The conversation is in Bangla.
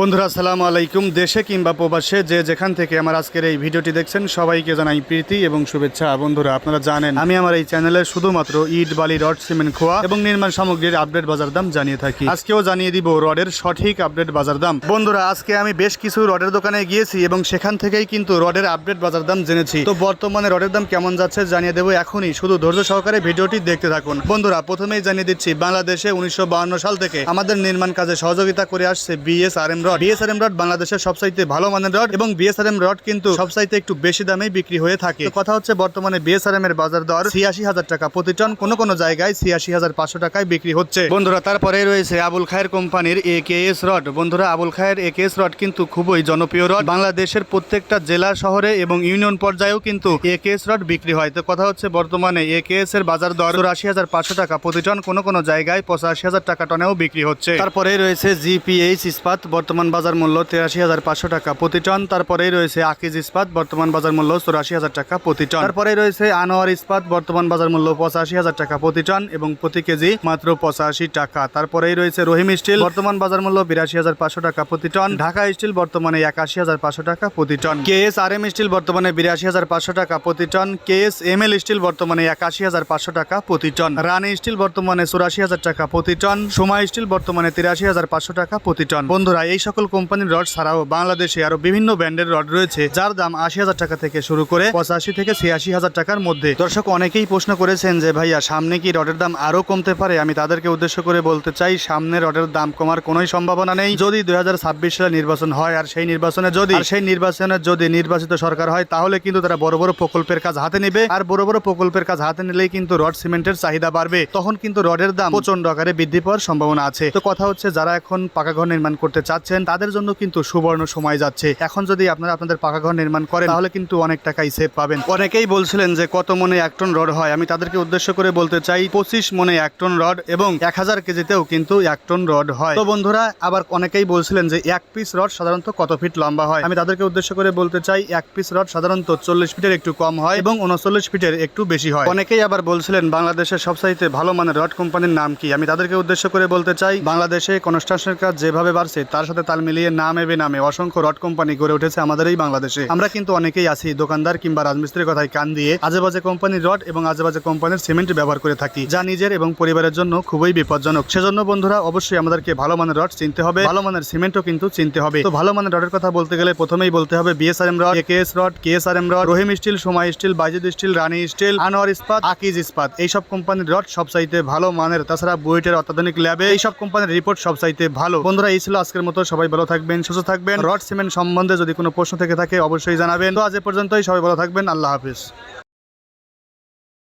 বন্ধুরা, আসসালামু আলাইকুম। দেশে কিংবা প্রবাসে যে যেখান থেকে আমার আজকের এই ভিডিওটি দেখছেন, সবাইকে জানাই প্রীতি এবং শুভেচ্ছা। বন্ধুরা, আপনারা জানেন, আমি আমার এই চ্যানেলে শুধুমাত্র ইট, বালি, রড, সিমেন্ট, খোয়া এবং নির্মাণ সামগ্রীর আপডেট বাজার দাম জানিয়ে থাকি। আজকেও জানিয়ে দিব রডের সঠিক আপডেট বাজার দাম। বন্ধুরা, আজকে আমি বেশ কিছু রডের দোকানে গিয়েছি এবং সেখান থেকেই কিন্তু রডের আপডেট বাজার দাম জেনেছি। তো বর্তমানে রডের দাম কেমন যাচ্ছে জানিয়ে দেবো এখনই। শুধু ধৈর্য সহকারে ভিডিওটি দেখতে থাকুন। বন্ধুরা, প্রথমেই জানিয়ে দিচ্ছি, বাংলাদেশে উনিশশো সাল থেকে আমাদের নির্মাণ কাজে সহযোগিতা করে আসছে বিএসআরএম রড বিএসআরএম রড বাংলাদেশের সবসাইতে ভালো মানের রড এবং বিএসআরএম রড কিন্তু সবসাইতে একটু বেশি দামে বিক্রি হয়ে থাকে। কথা হচ্ছে বর্তমানে বিএসআরএম এর বাজার দর ছিয়াশি হাজার টাকা প্রতি টন। কোনো কোনো জায়গায় ছিয়াশি হাজার পাঁচশো টাকায় বিক্রি হচ্ছে। বন্ধুরা তারপরে রয়েছে আবুল খায়ের কোম্পানির এ কে এস রড বন্ধুরা Abul Khair A K S rod কিন্তু খুবই জনপ্রিয় রড বাংলাদেশের প্রত্যেকটা জেলা শহরে এবং ইউনিয়ন পর্যায়েও কিন্তু এ কে এস রড বিক্রি হয়। তো কথা হচ্ছে বর্তমানে এ কে এস এর বাজার দর চুরাশি হাজার পাঁচশো টাকা প্রতি টন। কোনো কোনো জায়গায় পঁচাশি হাজার টাকা টনেও বিক্রি হচ্ছে। তারপরে রয়েছে জিপিএইচ ইস্পাত। বর্তমান বাজার মূল্য তিরাশি হাজার পাঁচশো টাকা প্রতি টন। তারপরেই রয়েছে আকিজ ইস্পাত, বর্তমান বাজার মূল্য চৌরাশি হাজার টাকা প্রতি টন। তারপরে রয়েছে আনোয়ার ইস্পাত, বর্তমান বাজার মূল্য পঁচাশি হাজার টাকা প্রতি টন এবং প্রতি কেজি মাত্র পঁচাশি টাকা। তারপরেই রয়েছে রহিম স্টিল, বর্তমান বাজার মূল্য বিরাশি হাজার পাঁচশো টাকা প্রতি টন। ঢাকা স্টিল, বর্তমানে একাশি হাজার পাঁচশো টাকা প্রতি ton. K S R M steel, বর্তমানে বিরাশি হাজার পাঁচশো টাকা প্রতি ton. K S M L steel, বর্তমানে একাশি হাজার পাঁচশো টাকা প্রতি টন। রানি স্টিল, বর্তমানে চুরাশি হাজার টাকা প্রতি টন। সময় স্টিল, বর্তমানে তিরাশি হাজার পাঁচশো টাকা প্রতি টন। বন্ধুরা, এই সকল কোম্পানির রড ছাড়াও বাংলাদেশে আরও বিভিন্ন ব্র্যান্ডের রড রয়েছে, যার দাম আশি হাজার টাকা থেকে শুরু করে পঁচাশি থেকে ছিয়াশি হাজার টাকার মধ্যে। দর্শক, অনেকেই প্রশ্ন করেছেন যে, ভাইয়া, সামনে কি রডের দাম আরও কমতে পারে? আমি তাদেরকে উদ্দেশ্য করে বলতে চাই, সামনে রডের দাম কমার কোনোই সম্ভাবনা নেই। যদি দুই হাজার ছাব্বিশ সালে নির্বাচন হয় আর সেই নির্বাচনে যদি সেই নির্বাচনে যদি নির্বাচিত সরকার হয়, তাহলে কিন্তু তারা বড় বড় প্রকল্পের কাজ হাতে নেবে। আর বড় বড় প্রকল্পের কাজ হাতে নিলেই কিন্তু রড সিমেন্টের চাহিদা বাড়বে। তখন কিন্তু রডের দাম প্রচণ্ড আকারে বৃদ্ধি পাওয়ার সম্ভাবনা আছে। তো কথা হচ্ছে, যারা এখন পাকা ঘর নির্মাণ করতে চাচ্ছেন তাদের জন্য কিন্তু সুবর্ণ সময় যাচ্ছে। এখন যদি আপনারা আপনাদের পাকা ঘর নির্মাণ করেন, তাহলে কিন্তু অনেক টাকাই সেভ পাবেন। অনেকেই বলছিলেন যে কত মনে এক টন রড হয়। আমি তাদেরকে উদ্দেশ্য করে বলতে চাই, পঁচিশ মনে এক টন রড এবং এক হাজার কেজিতেও কিন্তু এক টন রড হয়। তো বন্ধুরা, আবার অনেকেই বলছিলেন যে এক পিস রড সাধারণত কত ফিট লম্বা হয়? আমি তাদেরকে উদ্দেশ্য করে বলতে চাই, এক পিস রড সাধারণত চল্লিশ ফিটের একটু কম হয় এবং উনচল্লিশ ফিটের একটু বেশি হয়। অনেকেই আবার বলছিলেন, বাংলাদেশের সবসাইতে ভালো মানের রড কোম্পানির নাম কি? আমি তাদেরকে উদ্দেশ্য করে বলতে চাই, বাংলাদেশে কনস্ট্রাকশনের কাজ যেভাবে বাড়ছে, তার সাথে তাল মিলিয়ে নামে অসংখ্য রড কোম্পানি গড়ে উঠেছে আমাদের এই বাংলাদেশে। আমরা কিন্তু অনেকেই আছি, দোকানদার কিংবা রাজমিস্ত্রির কথায় কান দিয়ে আজেবাজে কোম্পানির রড এবং আজেবাজে কোম্পানির সিমেন্ট ব্যবহার করে থাকি, যা নিজের এবং পরিবারের জন্য খুবই বিপজ্জনক। সেজন্য বন্ধুরা, অবশ্যই আমাদেরকে ভালো মানের রড চিনতে হবে, ভালো মানের সিমেন্টও কিন্তু চিনতে হবে। তো ভালো মানের রডের কথা বলতে গেলে প্রথমেই বলতে হবে BSRM rod, AKS rod, KSRM rod, Rahim steel Shomoy steel, Baizid steel, Rani steel, Anwar Ispat, Akij Ispat. এইসব কোম্পানির রড সব চাইতে ভালো মানের, তাছাড়া বুয়েটের অত্যাধুনিক ল্যাবে এইসব কোম্পানির রিপোর্ট সব চাইতে ভালো। বন্ধুরা, এই ছিল আজকের মতো সবাই ভালো থাকবেন, সুস্থ থাকবেন। রড সিমেন্ট সম্বন্ধে যদি কোনো প্রশ্ন থেকে থাকে, অবশ্যই জানাবেন। তো আজ এ পর্যন্তই, সবাই ভালো থাকবেন, আল্লাহ হাফিজ।